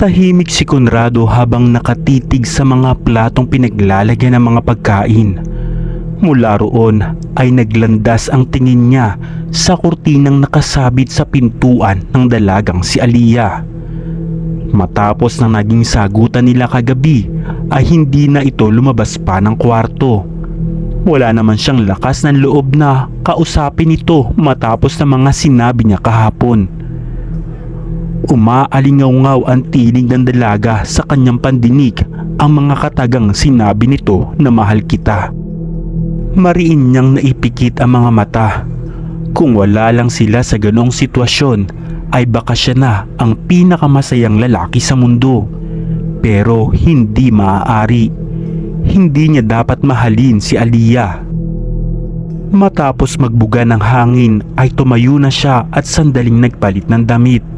Tahimik si Conrado habang nakatitig sa mga platong pinaglalagyan ng mga pagkain. Mula roon ay naglandas ang tingin niya sa kurtinang nakasabit sa pintuan ng dalagang si Aliyah. Matapos na naging sagutan nila kagabi ay hindi na ito lumabas pa ng kwarto. Wala naman siyang lakas ng loob na kausapin ito matapos na mga sinabi niya kahapon. Umaalingaw-ngaw ang tinig ng dalaga sa kanyang pandinig ang mga katagang sinabi nito na mahal kita. Mariin niyang naipikit ang mga mata. Kung wala lang sila sa ganong sitwasyon ay baka siya na ang pinakamasayang lalaki sa mundo. Pero hindi maaari. Hindi niya dapat mahalin si Aliyah. Matapos magbuga ng hangin ay tumayo na siya at sandaling nagpalit ng damit.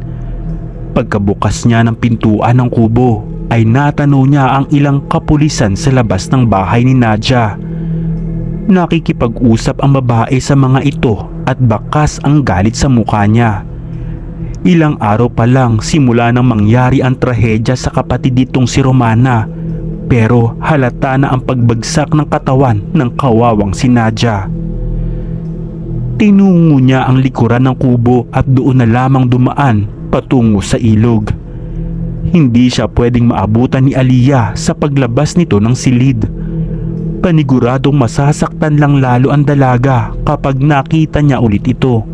Pagkabukas niya ng pintuan ng kubo ay natanaw niya ang ilang kapulisan sa labas ng bahay ni Nadja. Nakikipag-usap ang babae sa mga ito at bakas ang galit sa mukha niya. Ilang araw pa lang simula nang mangyari ang trahedya sa kapatid nitong si Romana pero halata na ang pagbagsak ng katawan ng kawawang si Nadja. Tinungo niya ang likuran ng kubo at doon na lamang dumaan patungo sa ilog. Hindi siya pwedeng maabutan ni Aliyah sa paglabas nito ng silid. Paniguradong masasaktan lang lalo ang dalaga kapag nakita niya ulit ito.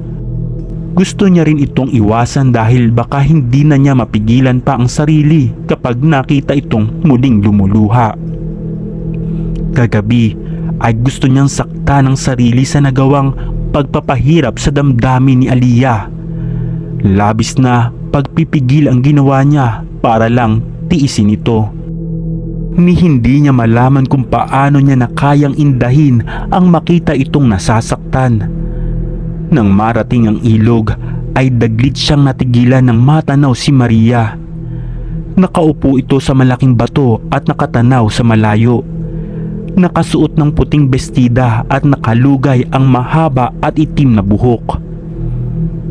Gusto niya rin itong iwasan dahil baka hindi na niya mapigilan pa ang sarili kapag nakita itong muling lumuluha. Kagabi ay gusto niyang sakta ng sarili sa nagawang pagpapahirap sa damdamin ni Aliyah. Labis na pagpipigil ang ginawa niya para lang tiisin ito. Ni hindi niya malaman kung paano niya nakayang indahin ang makita itong nasasaktan. Nang marating ang ilog ay daglit siyang natigilan ng matanaw si Maria. Nakaupo ito sa malaking bato at nakatanaw sa malayo. Nakasuot ng puting bestida at nakalugay ang mahaba at itim na buhok.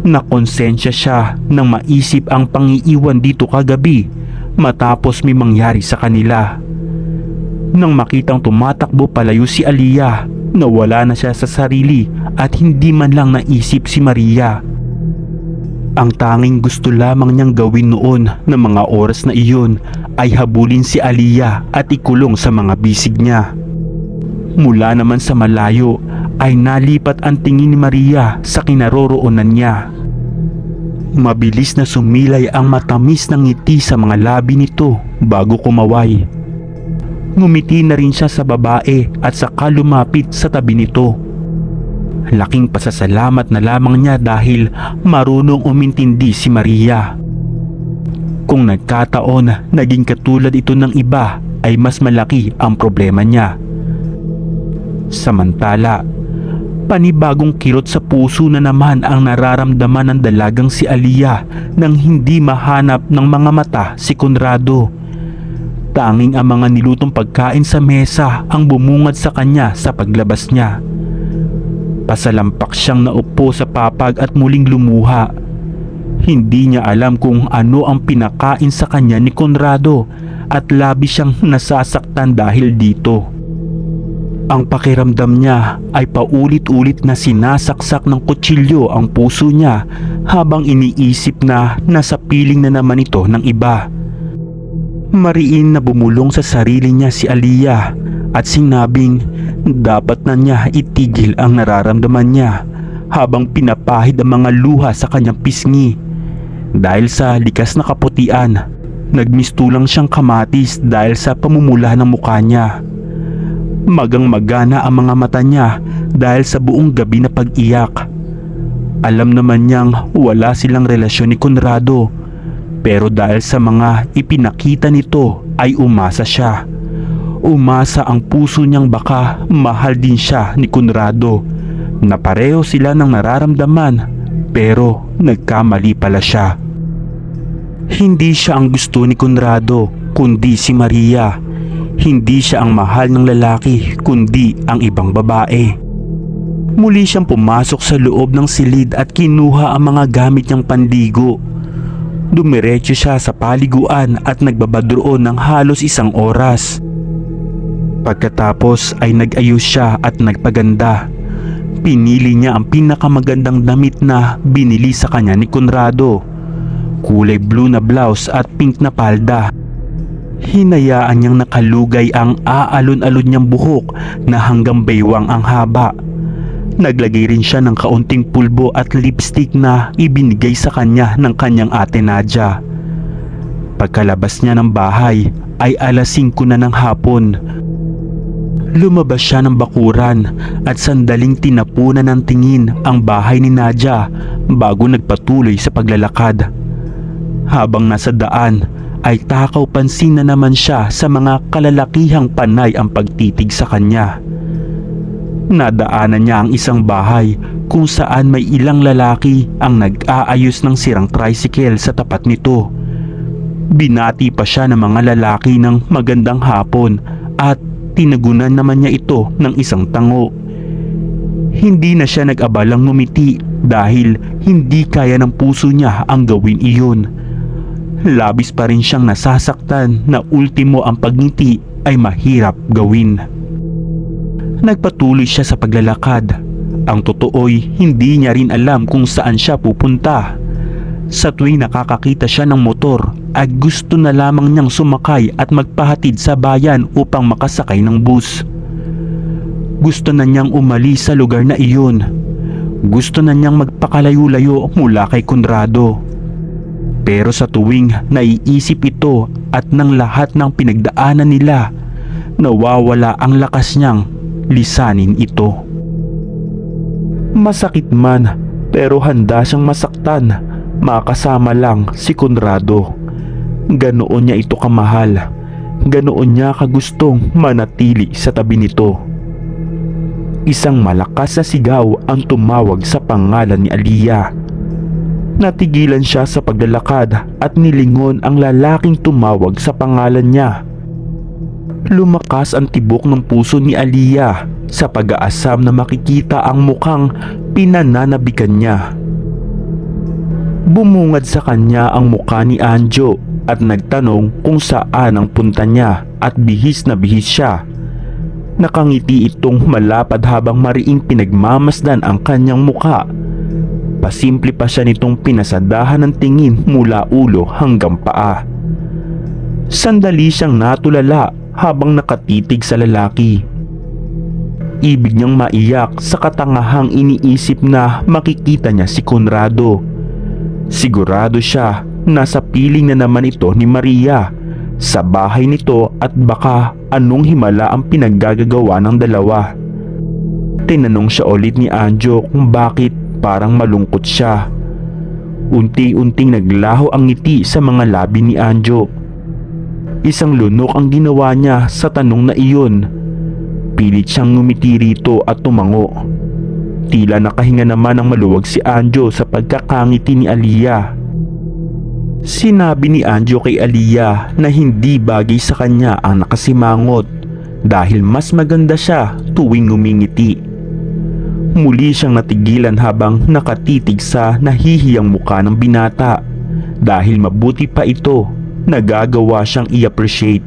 Nakonsensya siya nang maisip ang pangiiwan dito kagabi matapos may mangyari sa kanila. Nang makitang tumatakbo palayo si Aliyah, nawala na siya sa sarili at hindi man lang naisip si Maria. Ang tanging gusto lamang niyang gawin noon na mga oras na iyon ay habulin si Aliyah at ikulong sa mga bisig niya. Mula naman sa malayo ay nalipat ang tingin ni Maria sa kinaroroonan niya. Mabilis na sumilay ang matamis ng ngiti sa mga labi nito bago kumaway. Ngumiti na rin siya sa babae at saka lumapit sa tabi nito. Laking pasasalamat na lamang niya dahil marunong umintindi si Maria. Kung nagkataon naging katulad ito ng iba ay mas malaki ang problema niya. Samantala, panibagong kirot sa puso na naman ang nararamdaman ng dalagang si Aliyah nang hindi mahanap ng mga mata si Conrado. Tanging ang mga nilutong pagkain sa mesa ang bumungad sa kanya sa paglabas niya. Pasalampak siyang naupo sa papag at muling lumuha. Hindi niya alam kung ano ang pinakain sa kanya ni Conrado at labi siyang nasasaktan dahil dito. Ang pakiramdam niya ay paulit-ulit na sinasaksak ng kutsilyo ang puso niya habang iniisip na nasa piling na naman ito ng iba. Mariin na bumulong sa sarili niya si Aliyah at sinabing dapat na niya itigil ang nararamdaman niya habang pinapahid ang mga luha sa kanyang pisngi. Dahil sa likas na kaputian, nagmistulang siyang kamatis dahil sa pamumula ng mukha niya. Magang magana ang mga mata niya dahil sa buong gabi na pag-iyak. Alam naman niyang wala silang relasyon ni Conrado Pero dahil sa mga ipinakita nito ay umasa siya. Umasa ang puso niyang baka mahal din siya ni Conrado na pareho sila ng nararamdaman pero nagkamali pala siya. Hindi siya ang gusto ni Conrado kundi si Maria. Hindi siya ang mahal ng lalaki kundi ang ibang babae. Muli siyang pumasok sa loob ng silid at kinuha ang mga gamit niyang panligo. Dumiretso siya sa paliguan at nagbabadroon ng halos isang oras. Pagkatapos ay nag-ayos siya at nagpaganda. Pinili niya ang pinakamagandang damit na binili sa kanya ni Conrado. Kulay blue na blouse at pink na palda. Hinayaan niyang nakalugay ang aalon-alon niyang buhok na hanggang baywang ang haba. Naglagay rin siya ng kaunting pulbo at lipstick na ibinigay sa kanya ng kanyang ate Nadja. Pagkalabas niya ng bahay ay alas 5 na ng hapon. Lumabas siya ng bakuran at sandaling tinapunan ng tingin ang bahay ni Nadja bago nagpatuloy sa paglalakad. Habang nasa daan ay takaw pansin na naman siya sa mga kalalakihang panay ang pagtitig sa kanya. Nadaanan niya ang isang bahay kung saan may ilang lalaki ang nag-aayos ng sirang tricycle sa tapat nito. Binati pa siya ng mga lalaki ng magandang hapon at tinagunan naman niya ito ng isang tango. Hindi na siya nag-abalang ngumiti dahil hindi kaya ng puso niya ang gawin iyon. Labis pa rin siyang nasasaktan na ultimo ang pagngiti ay mahirap gawin. Nagpatuloy siya sa paglalakad. Ang totoo'y hindi niya rin alam kung saan siya pupunta. Sa tuwing nakakakita siya ng motor ay gusto na lamang niyang sumakay at magpahatid sa bayan upang makasakay ng bus. Gusto na niyang umalis sa lugar na iyon. Gusto na niyang magpakalayo-layo mula kay Conrado. Pero sa tuwing naiisip ito at ng lahat ng pinagdaanan nila, nawawala ang lakas niyang lisanin ito. Masakit man pero handa siyang masaktan makasama lang si Conrado. Ganoon niya ito kamahal. Ganoon niya kagustong manatili sa tabi nito. Isang malakas na sigaw ang tumawag sa pangalan ni Aliyah. Natigilan siya sa paglalakad at nilingon ang lalaking tumawag sa pangalan niya. Lumakas ang tibok ng puso ni Aliyah sa pag-aasam na makikita ang mukhang pinananabikan niya. Bumungad sa kanya ang mukha ni Anjo at nagtanong kung saan ang punta niya at bihis na bihis siya. Nakangiti itong malapad habang mariing pinagmamasdan ang kanyang mukha. Pasimple pa siya nitong pinasadahan ng tingin mula ulo hanggang paa. Sandali siyang natulala habang nakatitig sa lalaki. Ibig niyang maiyak sa katangahang iniisip na makikita niya si Conrado. Sigurado siya na sa piling na naman ito ni Maria sa bahay nito at baka anong himala ang pinaggagawa ng dalawa. Tinanong siya ulit ni Anjo kung bakit parang malungkot siya. Unti-unting naglaho ang ngiti sa mga labi ni Anjo. Isang lunok ang ginawa niya sa tanong na iyon. Pilit siyang ngumiti rito at tumango. Tila nakahinga naman ng maluwag si Anjo sa pagkakangiti ni Aliyah. Sinabi ni Anjo kay Aliyah na hindi bagay sa kanya ang nakasimangot dahil mas maganda siya tuwing ngumingiti. Muli siyang natigilan habang nakatitig sa nahihiyang muka ng binata dahil mabuti pa ito nagagawa siyang i-appreciate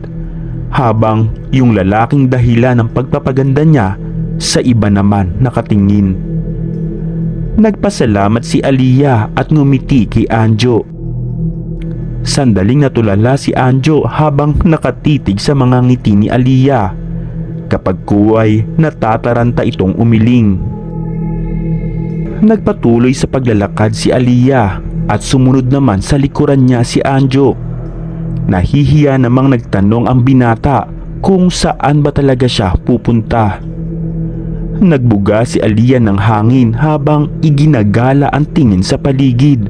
habang yung lalaking dahilan ng pagpapaganda niya sa iba naman nakatingin. Nagpasalamat si Aliyah at ngumiti kay Anjo. Sandaling natulala si Anjo habang nakatitig sa mga ngiti ni Aliyah. Kapag kuway natataranta itong umiling. Nagpatuloy sa paglalakad si Aliyah at sumunod naman sa likuran niya si Anjo. Nahihiya namang nagtanong ang binata kung saan ba talaga siya pupunta. Nagbuga si Aliyah ng hangin habang iginagala ang tingin sa paligid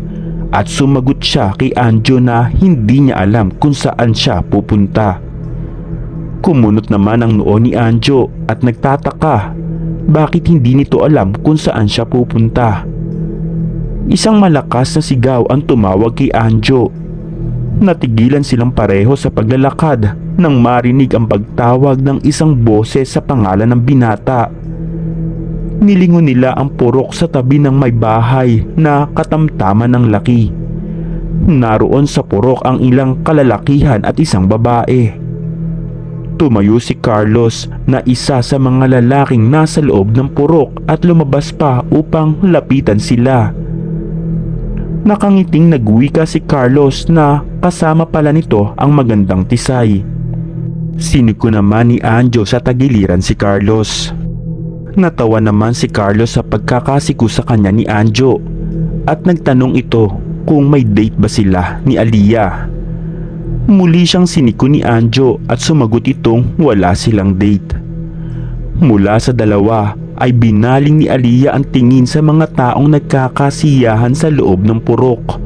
at sumagot siya kay Anjo na hindi niya alam kung saan siya pupunta. Kumunot naman ang noo ni Anjo at nagtataka bakit hindi nito alam kung saan siya pupunta. Isang malakas na sigaw ang tumawag kay Anjo. Natigilan silang pareho sa paglalakad nang marinig ang pagtawag ng isang boses sa pangalan ng binata. Nilingon nila ang purok sa tabi ng may bahay na katamtaman ng laki. Naroon sa purok ang ilang kalalakihan at isang babae. Tumayo si Carlos na isa sa mga lalaking nasa loob ng purok at lumabas pa upang lapitan sila. Nakangiting nagwika si Carlos na kasama pala nito ang magandang tisay. Siniko naman ni Anjo sa tagiliran si Carlos. Natawa naman si Carlos sa pagkakasiku sa kanya ni Anjo at nagtanong ito kung may date ba sila ni Aliyah. Muli siyang siniko ni Anjo at sumagot itong wala silang date. Mula sa dalawa ay binaling ni Aliyah ang tingin sa mga taong nagkakasiyahan sa loob ng purok.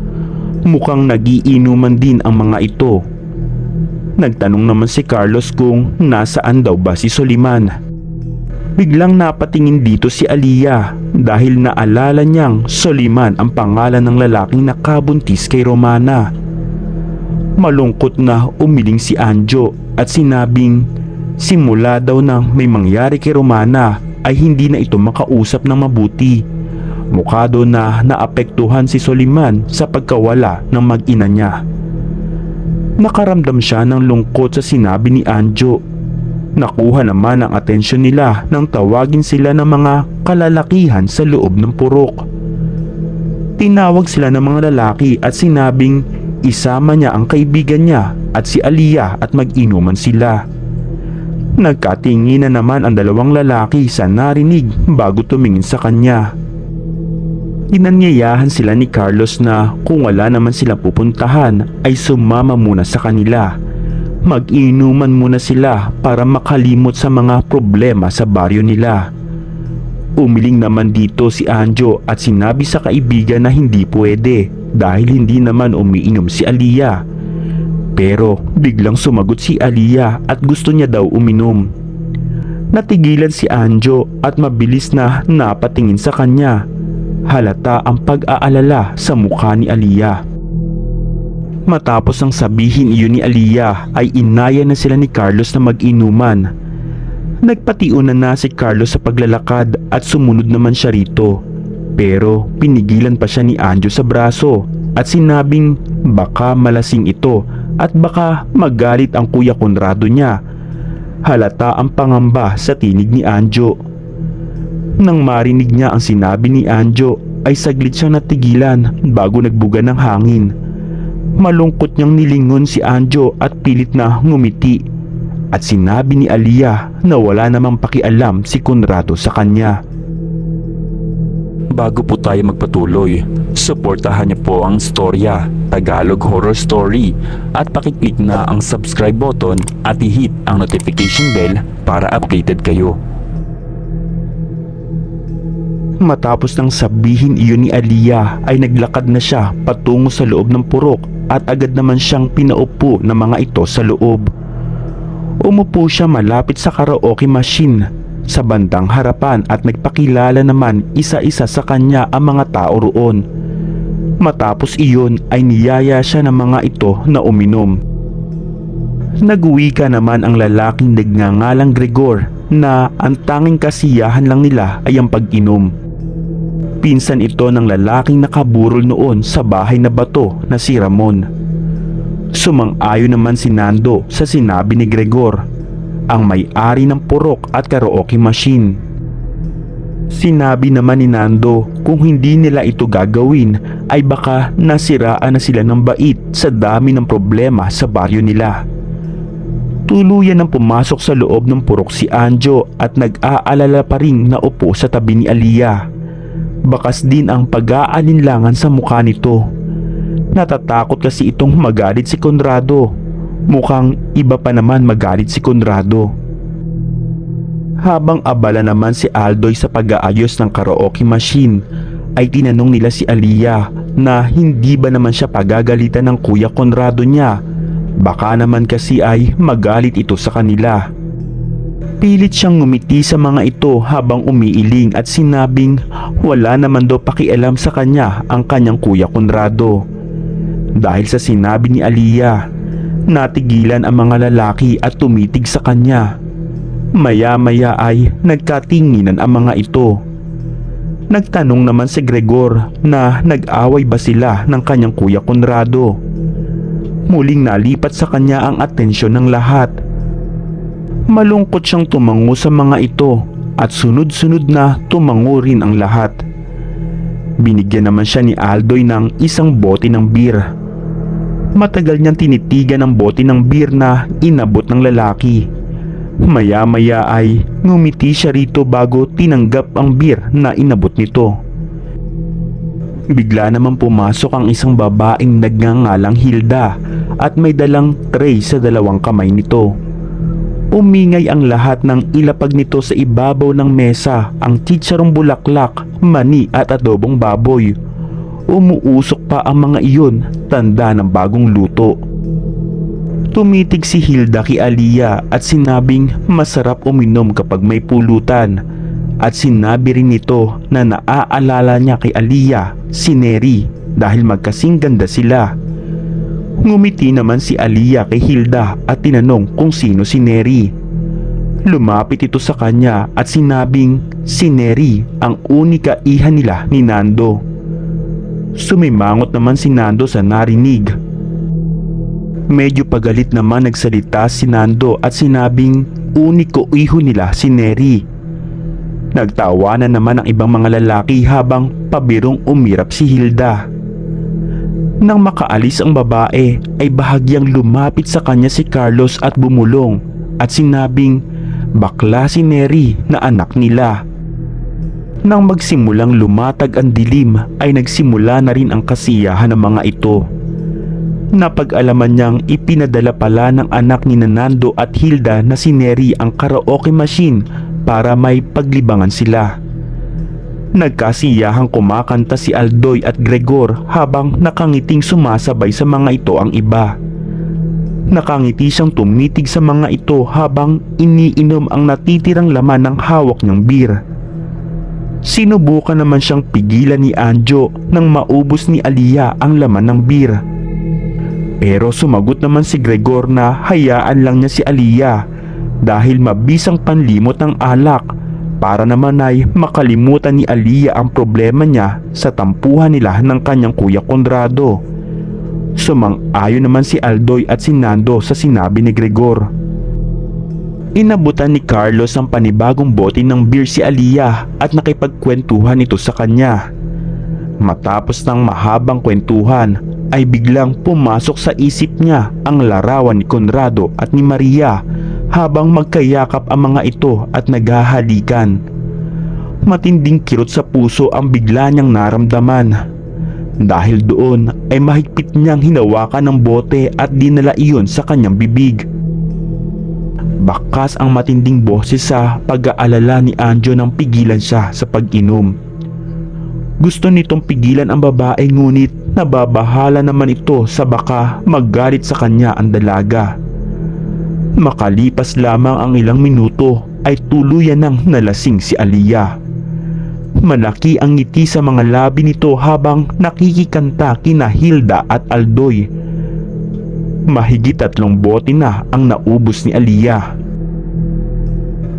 Mukhang nagiinuman din ang mga ito. Nagtanong naman si Carlos kung nasaan daw ba si Soliman. Biglang napatingin dito si Aliyah dahil naalala niyang Soliman ang pangalan ng lalaking nakabuntis kay Romana. Malungkot na umiling si Anjo at sinabing simula daw nang may mangyari kay Romana ay hindi na ito makausap ng mabuti. Mukha daw na naapektuhan si Soliman sa pagkawala ng mag-ina niya. Nakaramdam siya ng lungkot sa sinabi ni Anjo. Nakuha naman ang atensyon nila nang tawagin sila ng mga kalalakihan sa loob ng purok. Tinawag sila ng mga lalaki at sinabing isama niya ang kaibigan niya at si Aliyah at mag-inuman sila. Nagkatingin na naman ang dalawang lalaki sa narinig bago tumingin sa kanya. Inanyayahan sila ni Carlos na kung wala naman silang pupuntahan ay sumama muna sa kanila. Mag-inuman muna sila para makalimot sa mga problema sa baryo nila. Umiling naman dito si Anjo at sinabi sa kaibigan na hindi pwede dahil hindi naman umiinom si Aliyah. Pero biglang sumagot si Aliyah at gusto niya daw uminom. Natigilan si Anjo at mabilis na napatingin sa kanya. Halata ang pag-aalala sa mukha ni Aliyah. Matapos ang sabihin iyon ni Aliyah ay inaya na sila ni Carlos na mag-inuman. Nagpatiunan na si Carlos sa paglalakad at sumunod naman siya rito. Pero pinigilan pa siya ni Anjo sa braso at sinabing baka malasing ito at baka magalit ang kuya Conrado niya. Halata ang pangamba sa tinig ni Anjo. Nang marinig niya ang sinabi ni Anjo ay saglit siyang natigilan bago nagbuga ng hangin. Malungkot niyang nilingon si Anjo at pilit na ngumiti. At sinabi ni Aliyah na wala namang pakialam si Conrado sa kanya. Bago po tayo magpatuloy, suportahan niyo po ang storya Tagalog Horror Story at pakiclick na ang subscribe button at i-hit ang notification bell para updated kayo. Matapos nang sabihin iyon ni Aliyah ay naglakad na siya patungo sa loob ng purok at agad naman siyang pinaupo ng mga ito sa loob. Umupo siya malapit sa karaoke machine sa bandang harapan at nagpakilala naman isa-isa sa kanya ang mga tao roon. Matapos iyon ay niyaya siya ng mga ito na uminom. Nag-uwi ka naman ang lalaking nagngangalang Gregor na ang tanging kasiyahan lang nila ay ang pag-inom. Pinsan ito ng lalaking nakaburol noon sa bahay na bato na si Ramon. Sumang-ayon naman si Nando sa sinabi ni Gregor, ang may-ari ng purok at karaoke machine. Sinabi naman ni Nando kung hindi nila ito gagawin ay baka nasiraan na sila ng bait sa dami ng problema sa baryo nila. Tuluyan ang pumasok sa loob ng purok si Anjo at nag-aalala pa rin na upo sa tabi ni Aliyah. Bakas din ang pag-aalinlangan sa mukha nito. Natatakot kasi itong magalit si Conrado. Mukhang iba pa naman magalit si Conrado. Habang abala naman si Aldoy sa pag-aayos ng karaoke machine, ay tinanong nila si Aliyah na hindi ba naman siya pagagalitan ng Kuya Conrado niya. Baka naman kasi ay magalit ito sa kanila. Pilit siyang ngumiti sa mga ito habang umiiling at sinabing wala naman daw pakialam sa kanya ang kanyang Kuya Conrado. Dahil sa sinabi ni Aliyah, natigilan ang mga lalaki at tumitig sa kanya. Maya-maya ay nagkatinginan ang mga ito. Nagtanong naman si Gregor na nag-away ba sila ng kanyang kuya Conrado. Muling nalipat sa kanya ang atensyon ng lahat. Malungkot siyang tumango sa mga ito at sunod-sunod na tumango rin ang lahat. Binigyan naman siya ni Aldoy ng isang bote ng beer. Matagal niyang tinitigan ang bote ng beer na inabot ng lalaki. Maya-maya ay ngumiti siya rito bago tinanggap ang beer na inabot nito. Bigla naman pumasok ang isang babaeng nagngangalang Hilda at may dalang tray sa dalawang kamay nito. Umingay ang lahat ng ilapag nito sa ibabaw ng mesa ang chicharong bulaklak, mani at adobong baboy. Umuusok pa ang mga iyon, tanda ng bagong luto. Tumitig si Hilda kay Aliyah at sinabing masarap uminom kapag may pulutan. At sinabi rin nito na naaalala niya kay Aliyah si Neri dahil magkasing ganda sila. Ngumiti naman si Aliyah kay Hilda at tinanong kung sino si Neri. Lumapit ito sa kanya at sinabing si Neri ang unika iha nila ni Nando. Sumimangot naman si Nando sa narinig Medyo pagalit naman nagsalita si Nando at sinabing uniko iho nila si Neri. Nagtawanan naman ang ibang mga lalaki habang pabirong umirap si Hilda. Nang makaalis ang babae ay bahagyang lumapit sa kanya si Carlos at bumulong at sinabing bakla si Neri na anak nila. Nang magsimulang lumatag ang dilim ay nagsimula na rin ang kasiyahan ng mga ito. Napag-alaman niyang ipinadala pala ng anak ni Nando at Hilda na si Neri ang karaoke machine para may paglibangan sila. Nagkasiyahang kumakanta si Aldoy at Gregor habang nakangiting sumasabay sa mga ito ang iba. Nakangiti siyang tumitig sa mga ito habang iniinom ang natitirang laman ng hawak niyang beer. Sinubukan naman siyang pigilan ni Anjo nang maubos ni Aliyah ang laman ng beer. Pero sumagot naman si Gregor na hayaan lang niya si Aliyah dahil mabisang panlimot ng alak para naman ay makalimutan ni Aliyah ang problema niya sa tampuhan nila ng kanyang kuya Conrado. Sumang-ayon naman si Aldoy at si Nando sa sinabi ni Gregor. Inabutan ni Carlos ang panibagong bote ng beer si Aliyah at nakipagkwentuhan ito sa kanya. Matapos ng mahabang kwentuhan ay biglang pumasok sa isip niya ang larawan ni Conrado at ni Maria habang magkayakap ang mga ito at naghahalikan. Matinding kirot sa puso ang bigla niyang naramdaman. Dahil doon ay mahigpit niyang hinawakan ng bote at dinala iyon sa kanyang bibig. Bakas ang matinding boses sa pag-aalala ni Anjo nang pigilan siya sa pag-inom. Gusto nitong pigilan ang babae ngunit nababahala naman ito sa baka maggalit sa kanya ang dalaga. Makalipas lamang ang ilang minuto ay tuluyan nang nalasing si Aliyah. Malaki ang ngiti sa mga labi nito habang nakikikanta kina Hilda at Aldoy. Mahigit tatlong bote na ang naubos ni Aliyah.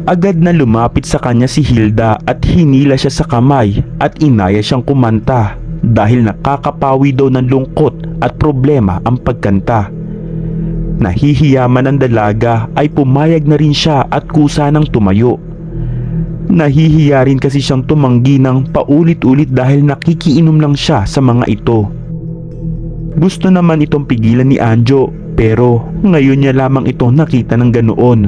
Agad na lumapit sa kanya si Hilda at hinila siya sa kamay at inaya siyang kumanta dahil nakakapawi daw ng lungkot at problema ang pagkanta. Nahihiyaman ang dalaga ay pumayag na rin siya at kusa ng tumayo. Nahihiya rin kasi siyang tumanggi ng paulit-ulit dahil nakikiinom lang siya sa mga ito. Gusto naman itong pigilan ni Anjo pero ngayon niya lamang ito nakita ng ganoon.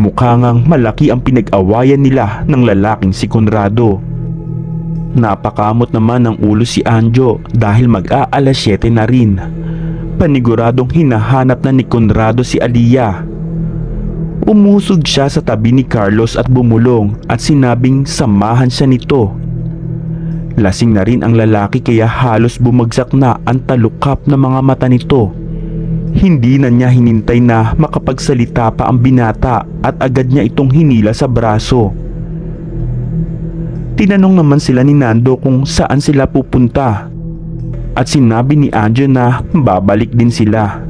Mukha ngang malaki ang pinag-awayan nila ng lalaking si Conrado. Napakamot naman ng ulo si Anjo dahil mag-aalas 7 na rin. Paniguradong hinahanap na ni Conrado si Aliyah. Umusog siya sa tabi ni Carlos at bumulong at sinabing samahan siya nito. Lasing na rin ang lalaki kaya halos bumagsak na ang talukap ng mga mata nito. Hindi na niya hinintay na makapagsalita pa ang binata at agad niya itong hinila sa braso. Tinanong naman sila ni Nando kung saan sila pupunta at sinabi ni Anjo na babalik din sila.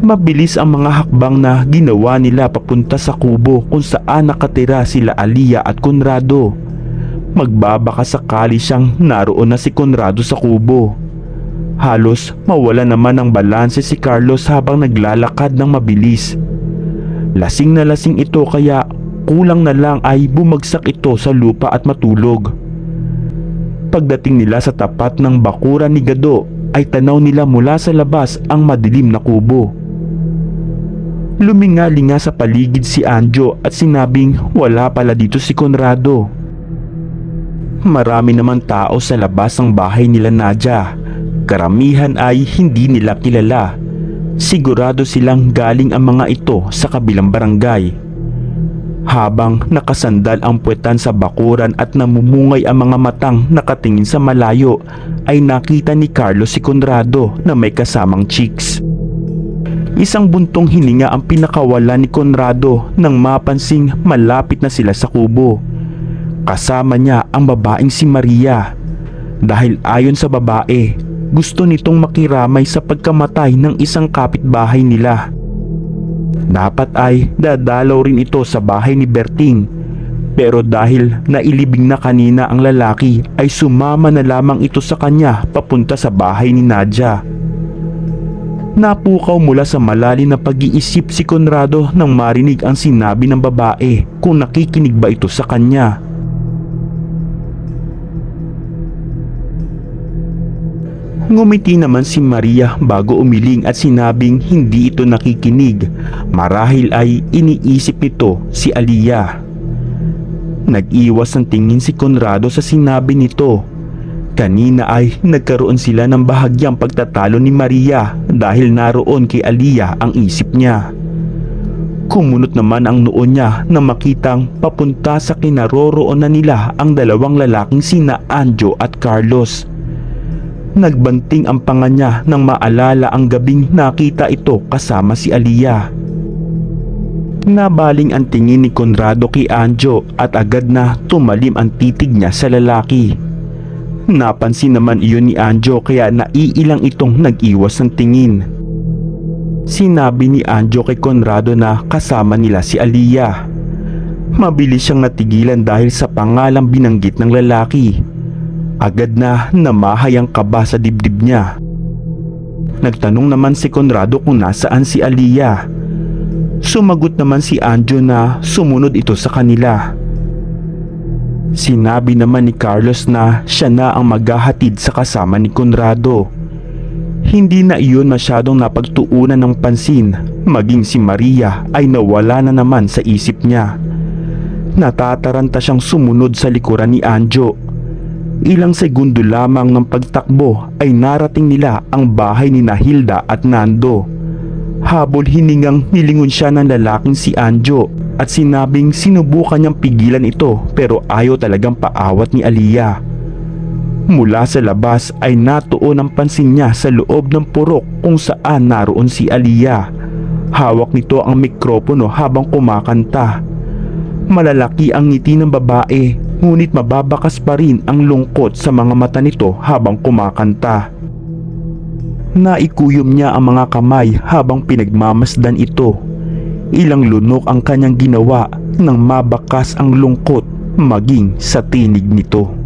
Mabilis ang mga hakbang na ginawa nila papunta sa kubo kung saan nakatira sila Alia at Conrado. Magbabaka sakali siyang naroon na si Conrado sa kubo. Halos mawala naman ng balanse si Carlos habang naglalakad ng mabilis. Lasing na lasing ito kaya kulang na lang ay bumagsak ito sa lupa at matulog. Pagdating nila sa tapat ng bakuran ni Gado ay tanaw nila mula sa labas ang madilim na kubo. Luminga-linga sa paligid si Anjo at sinabing wala pala dito si Conrado. Marami naman tao sa labas ng bahay nila Nadia. Karamihan ay hindi nila kilala. Sigurado silang galing ang mga ito sa kabilang barangay. Habang nakasandal ang puwetan sa bakuran at namumungay ang mga matang nakatingin sa malayo, ay nakita ni Carlos si Conrado na may kasamang chicks. Isang buntong hininga ang pinakawala ni Conrado nang mapansing malapit na sila sa kubo. Kasama niya ang babaeng si Maria. Dahil ayon sa babae, gusto nitong makiramay sa pagkamatay ng isang kapitbahay nila. Dapat ay dadalaw rin ito sa bahay ni Berting. Pero dahil nailibing na kanina ang lalaki ay sumama na lamang ito sa kanya papunta sa bahay ni Nadia. Napukaw mula sa malalim na pag-iisip si Conrado nang marinig ang sinabi ng babae kung nakikinig ba ito sa kanya. Ngumiti naman si Maria bago umiling at sinabing hindi ito nakikinig. Marahil ay iniisip nito si Aliyah. Nag-iwas ng tingin si Conrado sa sinabi nito. Kanina ay nagkaroon sila ng bahagyang pagtatalo ni Maria dahil naroon kay Aliyah ang isip niya. Kumunot naman ang noo niya na makitang papunta sa kinaroroonan nila ang dalawang lalaking sina Anjo at Carlos. Nagbanting ang panga niya nang maalala ang gabing nakita ito kasama si Aliyah. Nabaling ang tingin ni Conrado kay Anjo at agad na tumalim ang titig niya sa lalaki. Napansin naman iyon ni Anjo kaya naiilang itong nag-iwas ng tingin. Sinabi ni Anjo kay Conrado na kasama nila si Aliyah. Mabilis siyang natigilan dahil sa pangalang binanggit ng lalaki. Agad na namahay ang kaba sa dibdib niya. Nagtanong naman si Conrado kung nasaan si Aliyah. Sumagot naman si Anjo na sumunod ito sa kanila. Sinabi naman ni Carlos na siya na ang maghahatid sa kasama ni Conrado. Hindi na iyon masyadong napagtuunan ng pansin, maging si Maria ay nawala na naman sa isip niya. Natataranta siyang sumunod sa likuran ni Anjo. Ilang segundo lamang ng pagtakbo ay narating nila ang bahay ni Nahilda at Nando. Habol hiningang nilingon siya ng lalaking si Anjo at sinabing sinubukan niyang pigilan ito pero ayaw talagang paawat ni Aliyah. Mula sa labas ay natuon ang pansin niya sa loob ng purok kung saan naroon si Aliyah. Hawak nito ang mikropono habang kumakanta. Malalaki ang ngiti ng babae ngunit mababakas pa rin ang lungkot sa mga mata nito habang kumakanta. Naikuyom niya ang mga kamay habang pinagmamasdan ito. Ilang lunok ang kanyang ginawa nang mabakas ang lungkot maging sa tinig nito.